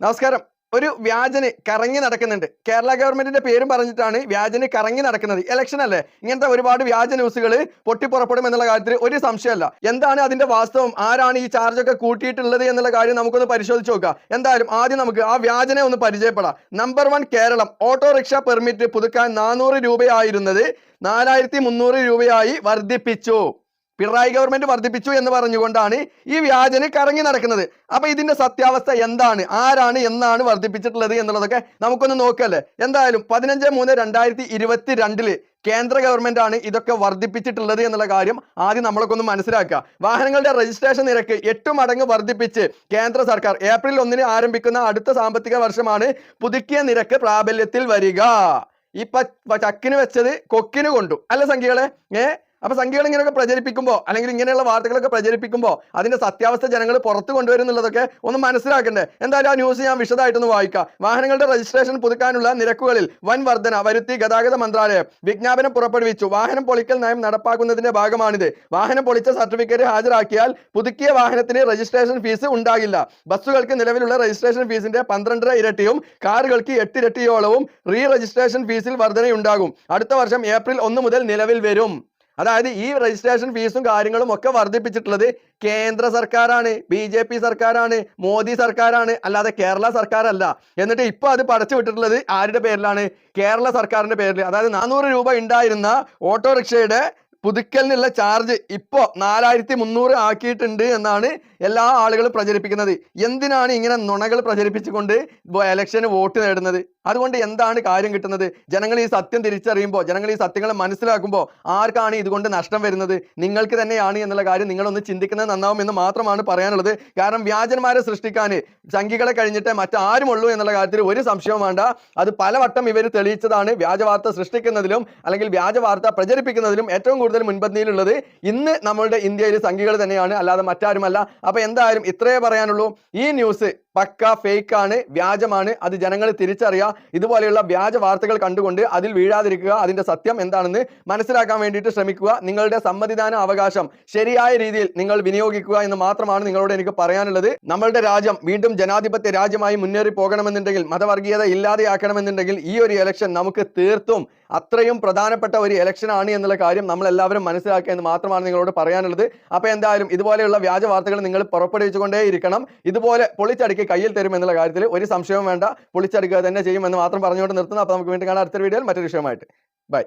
നമസ്കാരം. ഒരു വ്യാജന് കറങ്ങി നടക്കുന്നുണ്ട്. കേരള ഗവൺമെന്റിന്റെ പേരും പറഞ്ഞിട്ടാണ് വ്യാജന് കറങ്ങി നടക്കുന്നത്. ഇലക്ഷൻ അല്ലേ? ഇങ്ങനത്തെ ഒരുപാട് വ്യാജ ന്യൂസുകൾ പൊട്ടിപ്പുറപ്പെടും എന്നുള്ള കാര്യത്തിൽ ഒരു സംശയമല്ല. എന്താണ് അതിന്റെ വാസ്തവം? ആരാണ് ഈ ചാർജ് ഒക്കെ കൂട്ടിയിട്ടുള്ളത് എന്നുള്ള കാര്യം നമുക്കൊന്ന് പരിശോധിച്ച് നോക്കാം. എന്തായാലും ആദ്യം നമുക്ക് ആ വ്യാജനെ ഒന്ന് പരിചയപ്പെടാം. Number one Kerala. Autorickshaw permit പുതുക്കാൻ നാനൂറ് രൂപയായിരുന്നത് നാലായിരത്തി മുന്നൂറ് രൂപയായി വർദ്ധിപ്പിച്ചു. പിണറായി ഗവൺമെന്റ് വർദ്ധിപ്പിച്ചു എന്ന് പറഞ്ഞുകൊണ്ടാണ് ഈ വ്യാജന് കറങ്ങി നടക്കുന്നത്. അപ്പൊ ഇതിന്റെ സത്യാവസ്ഥ എന്താണ്? ആരാണ് എന്നാണ് വർദ്ധിപ്പിച്ചിട്ടുള്ളത് എന്നുള്ളതൊക്കെ നമുക്കൊന്ന് നോക്കല്ലേ? എന്തായാലും പതിനഞ്ച് മൂന്ന് രണ്ടായിരത്തി ഇരുപത്തി രണ്ടിൽ കേന്ദ്ര ഗവൺമെന്റ് ആണ് ഇതൊക്കെ വർദ്ധിപ്പിച്ചിട്ടുള്ളത് എന്നുള്ള കാര്യം ആദ്യം നമ്മളൊക്കെ ഒന്ന് മനസ്സിലാക്കുക. വാഹനങ്ങളുടെ രജിസ്ട്രേഷൻ നിരക്ക് എട്ട് മടങ്ങ് വർദ്ധിപ്പിച്ച് കേന്ദ്ര സർക്കാർ ഏപ്രിൽ ഒന്നിന് ആരംഭിക്കുന്ന അടുത്ത സാമ്പത്തിക വർഷമാണ് പുതുക്കിയ നിരക്ക് പ്രാബല്യത്തിൽ വരിക. ഇപ്പൊ ചക്കിന് വെച്ചത് കൊക്കിന് കൊണ്ടു. അല്ല സംഖ്യകളെ ഏ? അപ്പൊ സംഖ്യകൾ ഇങ്ങനെയൊക്കെ പ്രചരിപ്പിക്കുമ്പോൾ അല്ലെങ്കിൽ ഇങ്ങനെയുള്ള വാർത്തകളൊക്കെ പ്രചരിപ്പിക്കുമ്പോൾ അതിന്റെ സത്യാവസ്ഥ ജനങ്ങൾ പുറത്തു കൊണ്ടുവരുന്നുള്ളതൊക്കെ ഒന്ന് മനസ്സിലാക്കണ്ടേ. എന്തായാലും ആ ന്യൂസ് ഞാൻ വിശദമായിട്ടൊന്ന് വായിക്കാം. വാഹനങ്ങളുടെ രജിസ്ട്രേഷൻ പുതുക്കാനുള്ള നിരക്കുകളിൽ വൻ വർധന വരുത്തി ഗതാഗത മന്ത്രാലയം വിജ്ഞാപനം പുറപ്പെടുവിച്ചു. വാഹനം പൊളിക്കൽ നയം നടപ്പാക്കുന്നതിന്റെ ഭാഗമാണിത്. വാഹനം പൊളിച്ച സർട്ടിഫിക്കറ്റ് ഹാജരാക്കിയാൽ പുതുക്കിയ വാഹനത്തിന് രജിസ്ട്രേഷൻ ഫീസ് ഉണ്ടാകില്ല. ബസ്സുകൾക്ക് നിലവിലുള്ള രജിസ്ട്രേഷൻ ഫീസിന്റെ പന്ത്രണ്ടര ഇരട്ടിയും കാറുകൾക്ക് എട്ട് ഇരട്ടിയോളവും റീ രജിസ്ട്രേഷൻ ഫീസിൽ വർധനയുണ്ടാകും. അടുത്ത വർഷം ഏപ്രിൽ ഒന്ന് മുതൽ നിലവിൽ വരും. അതായത് ഈ രജിസ്ട്രേഷൻ ഫീസും കാര്യങ്ങളും ഒക്കെ വർദ്ധിപ്പിച്ചിട്ടുള്ളത് കേന്ദ്ര സർക്കാരാണ് ബി ജെ പി സർക്കാരാണ് മോദി സർക്കാരാണ് അല്ലാതെ കേരള സർക്കാരല്ല. എന്നിട്ട് ഇപ്പൊ അത് പടച്ചു വിട്ടിട്ടുള്ളത് ആരുടെ പേരിലാണ്? കേരള സർക്കാരിന്റെ പേരിൽ അതായത് നാനൂറ് രൂപ ഉണ്ടായിരുന്ന ഓട്ടോറിക്ഷയുടെ പുതുക്കലിനുള്ള ചാർജ് ഇപ്പോ നാലായിരത്തി മുന്നൂറ് ആക്കിയിട്ടുണ്ട് എന്നാണ് എല്ലാ ആളുകളും പ്രചരിപ്പിക്കുന്നത്. എന്തിനാണ് ഇങ്ങനെ നുണകൾ പ്രചരിപ്പിച്ചുകൊണ്ട് എലക്ഷന് വോട്ട് നേടുന്നത്? അതുകൊണ്ട് എന്താണ് കാര്യം കിട്ടുന്നത്? ജനങ്ങൾ ഈ സത്യം തിരിച്ചറിയുമ്പോൾ ജനങ്ങൾ ഈ സത്യങ്ങളെ മനസ്സിലാക്കുമ്പോൾ ആർക്കാണ് ഇതുകൊണ്ട് നഷ്ടം വരുന്നത്? നിങ്ങൾക്ക് തന്നെയാണ് എന്നുള്ള കാര്യം നിങ്ങളൊന്ന് ചിന്തിക്കുന്നത് നന്നാവും എന്ന് മാത്രമാണ് പറയാനുള്ളത്. കാരണം വ്യാജന്മാരെ സൃഷ്ടിക്കാൻ സംഖ്യകളെ കഴിഞ്ഞിട്ട് മറ്റാരുമുള്ളൂ എന്നുള്ള കാര്യത്തിൽ ഒരു സംശയവും വേണ്ട. അത് പലവട്ടം ഇവർ തെളിയിച്ചതാണ് വ്യാജവാർത്ത സൃഷ്ടിക്കുന്നതിലും അല്ലെങ്കിൽ വ്യാജവാർത്ത പ്രചരിപ്പിക്കുന്നതിലും ഏറ്റവും കൂടുതൽ മുൻപന്തിയിലുള്ളത്. ഇന്ന് നമ്മളുടെ ഇന്ത്യയിൽ സംഖ്യകൾ തന്നെയാണ് അല്ലാതെ മറ്റാരുമല്ല. അപ്പൊ എന്തായാലും ഇത്രയേ പറയാനുള്ളൂ. ഈ ന്യൂസ് പക്ക ഫേക്കാണ് വ്യാജമാണ്. അത് ജനങ്ങൾ തിരിച്ചറിയുക ഇതുപോലെയുള്ള വ്യാജ വാർത്തകൾ കണ്ടുകൊണ്ട് അതിൽ വീഴാതിരിക്കുക അതിന്റെ സത്യം എന്താണെന്ന് മനസ്സിലാക്കാൻ വേണ്ടിയിട്ട് ശ്രമിക്കുക. നിങ്ങളുടെ സമ്മതിദാന അവകാശം ശരിയായ രീതിയിൽ നിങ്ങൾ വിനിയോഗിക്കുക എന്ന് മാത്രമാണ് നിങ്ങളോട് എനിക്ക് പറയാനുള്ളത്. നമ്മളുടെ രാജ്യം വീണ്ടും ജനാധിപത്യ രാജ്യമായി മുന്നേറി പോകണമെന്നുണ്ടെങ്കിൽ മതവർഗീയത ഇല്ലാതെയാക്കണമെന്നുണ്ടെങ്കിൽ ഈ ഒരു ഇലക്ഷൻ നമുക്ക് തീർത്തും അത്രയും പ്രധാനപ്പെട്ട ഒരു ഇലക്ഷനാണ് എന്നുള്ള കാര്യം നമ്മൾ എല്ലാവരും മനസ്സിലാക്കുക എന്ന് മാത്രമാണ് നിങ്ങളോട് പറയാനുള്ളത്. അപ്പോൾ എന്തായാലും ഇതുപോലെയുള്ള വ്യാജ വാർത്തകൾ നിങ്ങൾ പുറപ്പെടുവിച്ചുകൊണ്ടേ ഇരിക്കണം ഇതുപോലെ പൊളിച്ചടുക്കി കയ്യിൽ തരും എന്നുള്ള കാര്യത്തിൽ ഒരു സംശയവും വേണ്ട. പൊളിച്ചടുക്കുക തന്നെ ചെയ്യുമെന്ന് മാത്രം പറഞ്ഞുകൊണ്ട് നിർത്തുന്നു. അപ്പോൾ നമുക്ക് വീണ്ടും കാണാം അടുത്തൊരു വീഡിയോയിൽ മറ്റൊരു വിഷയമായിട്ട് ബൈ